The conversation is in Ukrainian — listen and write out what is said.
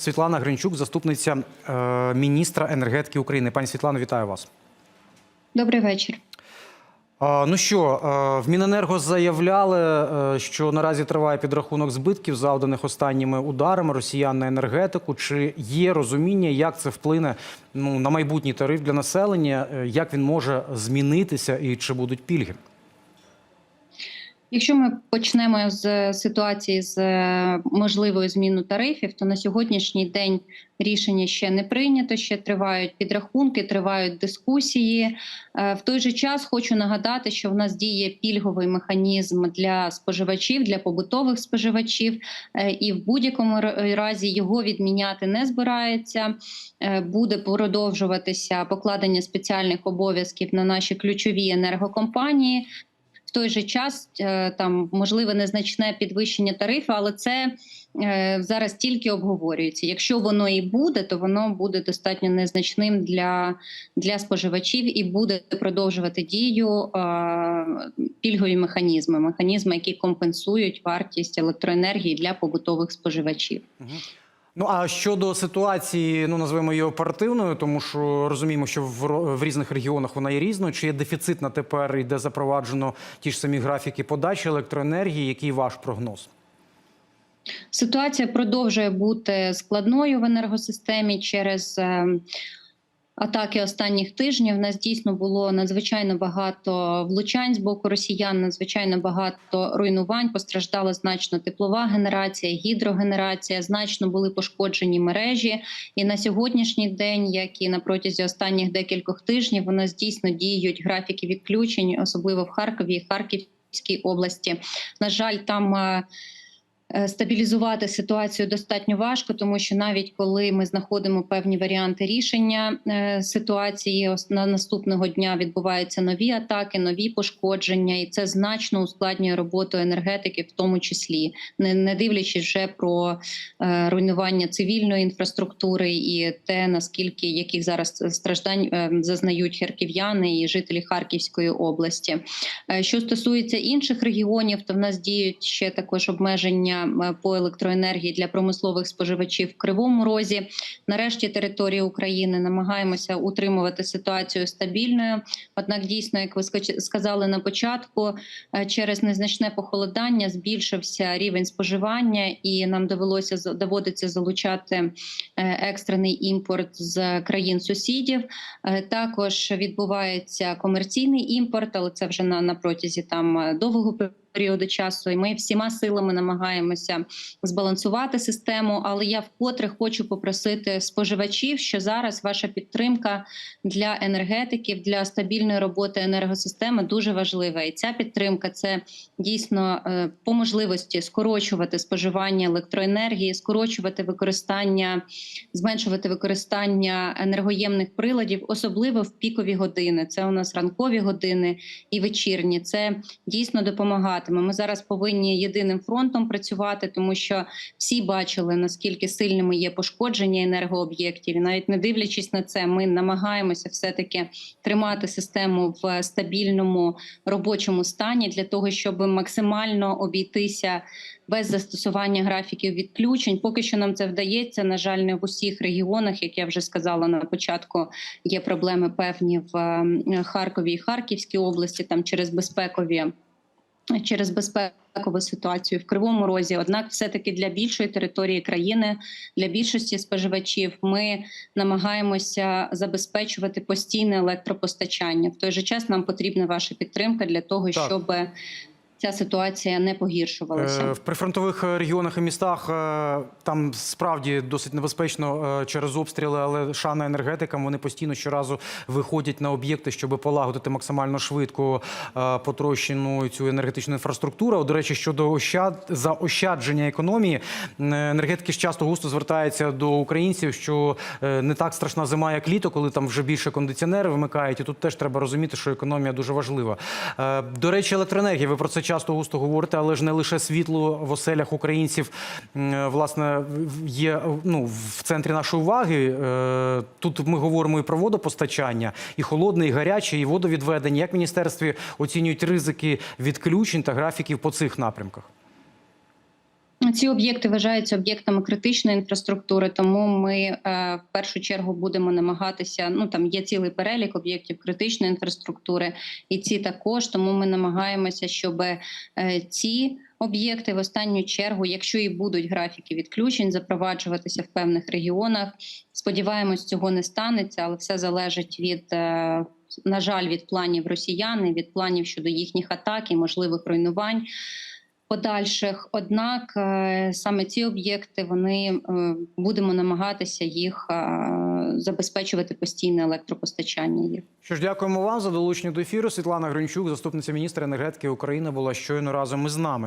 Світлана Гринчук, заступниця е, міністра енергетики України. Пані Світлано, вітаю вас. Добрий вечір. Ну що, е, в Міненерго заявляли, е, що наразі триває підрахунок збитків, завданих останніми ударами росіян на енергетику. Чи є розуміння, як це вплине ну, на майбутній тариф для населення, як він може змінитися і чи будуть пільги? Якщо ми почнемо з ситуації з е, можливою зміною тарифів, то на сьогоднішній день рішення ще не прийнято. Ще тривають підрахунки, тривають дискусії. Е, В той же час хочу нагадати, що в нас діє пільговий механізм для споживачів, для побутових споживачів, е, і в будь-якому разі його відміняти не збирається. Буде продовжуватися покладення спеціальних обов'язків на наші ключові енергокомпанії. Той же час е, там можливе незначне підвищення тарифу, але це е, зараз тільки обговорюється. Якщо воно і буде, то воно буде достатньо незначним для, для споживачів і буде продовжувати дію е, пільгові механізми, механізми, які компенсують вартість електроенергії для побутових споживачів. Ну а щодо ситуації, ну називаємо її оперативною, тому що розуміємо, що в, в різних регіонах вона є різною. Чи є дефіцит на тепер і де запроваджено ті ж самі графіки подачі електроенергії? Який ваш прогноз? Ситуація продовжує бути складною в енергосистемі через е, атаки останніх тижнів. У нас дійсно було надзвичайно багато влучань з боку росіян, надзвичайно багато руйнувань. Постраждала значно теплова генерація, гідрогенерація, значно були пошкоджені мережі. І на сьогоднішній день, як і на протязі останніх декількох тижнів, у нас дійсно діють графіки відключень, особливо в Харкові і Харківській області. На жаль, там. Е, Стабілізувати ситуацію достатньо важко, тому що навіть коли ми знаходимо певні варіанти рішення е, ситуації, на наступного дня відбуваються нові атаки, нові пошкодження, і це значно ускладнює роботу енергетики, в тому числі, не, не дивлячись вже про е, руйнування цивільної інфраструктури і те, наскільки яких зараз страждань зазнають харків'яни і жителі Харківської області. Що стосується інших регіонів, то в нас діють ще також обмеження е, по електроенергії для промислових споживачів в Кривому Розі. Нарешті території України намагаємося утримувати ситуацію стабільною. Однак, дійсно, як ви сказали на початку, е, через незначне похолодання збільшився рівень споживання, і нам довелося доводиться залучати е, екстрений імпорт з країн сусідів. Також відбувається комерційний імпорт, але це вже на, на протязі там довгого періоду часу. І ми всіма силами намагаємося збалансувати систему. Але я вкотре хочу попросити споживачів, що зараз ваша підтримка для енергетиків, для стабільної роботи енергосистеми дуже важлива. І ця підтримка це дійсно е, по можливості скорочувати споживання електроенергії, скорочувати використання, зменшувати використання енергоємних приладів, особливо в пікові години. Це у нас ранкові години і вечірні. Це дійсно допомагатиме. Ми зараз повинні єдиним фронтом працювати, тому що всі бачили наскільки сильними є пошкодження енергооб'єктів. І навіть не дивлячись на це, ми намагаємося все таки тримати систему в стабільному робочому стані для того, щоб максимально обійтися без застосування графіків відключень. Поки що нам це вдається. На жаль, не в усіх регіонах, як я вже сказала на початку, є проблеми певні в е, Харкові і Харківській області, там через безпекові. Через безпекову ситуацію в кривому розі, однак, все таки для більшої території країни, для більшості споживачів, ми намагаємося забезпечувати постійне електропостачання. В той же час нам потрібна ваша підтримка для того, Так. щоб ця ситуація не погіршувалася. Е, В прифронтових е, регіонах і містах е, там справді досить небезпечно через обстріли, але шана енергетикам вони постійно щоразу виходять на об'єкти, щоб полагодити максимально швидко потрощену цю енергетичну інфраструктуру. До речі, щодо ощад... заощадження економії, енергетики часто густо звертаються до українців, що не так страшна зима, як літо, коли там вже більше кондиціонери вимикають. І тут теж треба розуміти, що економія дуже важлива. До речі, електроенергія. Ви про це часто густо говорите, але ж не лише світло в оселях українців власне є ну в центрі нашої уваги. Е, Тут ми говоримо і про водопостачання, і холодне, і гаряче, і водовідведення. Як міністерстві оцінюють ризики відключень та графіків по цих напрямках? Ці об'єкти вважаються об'єктами критичної інфраструктури, тому ми е, в першу чергу будемо намагатися. Ну там є цілий перелік об'єктів критичної інфраструктури, і ці також. Тому ми намагаємося, щоб е, ці об'єкти в останню чергу, якщо і будуть графіки відключень, запроваджуватися в певних регіонах. Сподіваємось, цього не станеться, але все залежить від. е, На жаль, від планів росіян, від планів щодо їхніх атак і можливих руйнувань подальших. Однак е, саме ці об'єкти вони е, будемо намагатися їх е, забезпечувати постійне електропостачання. Що ж, дякуємо вам за долучення до ефіру. Світлана Гринчук, заступниця міністра енергетики України, була щойно разом із нами.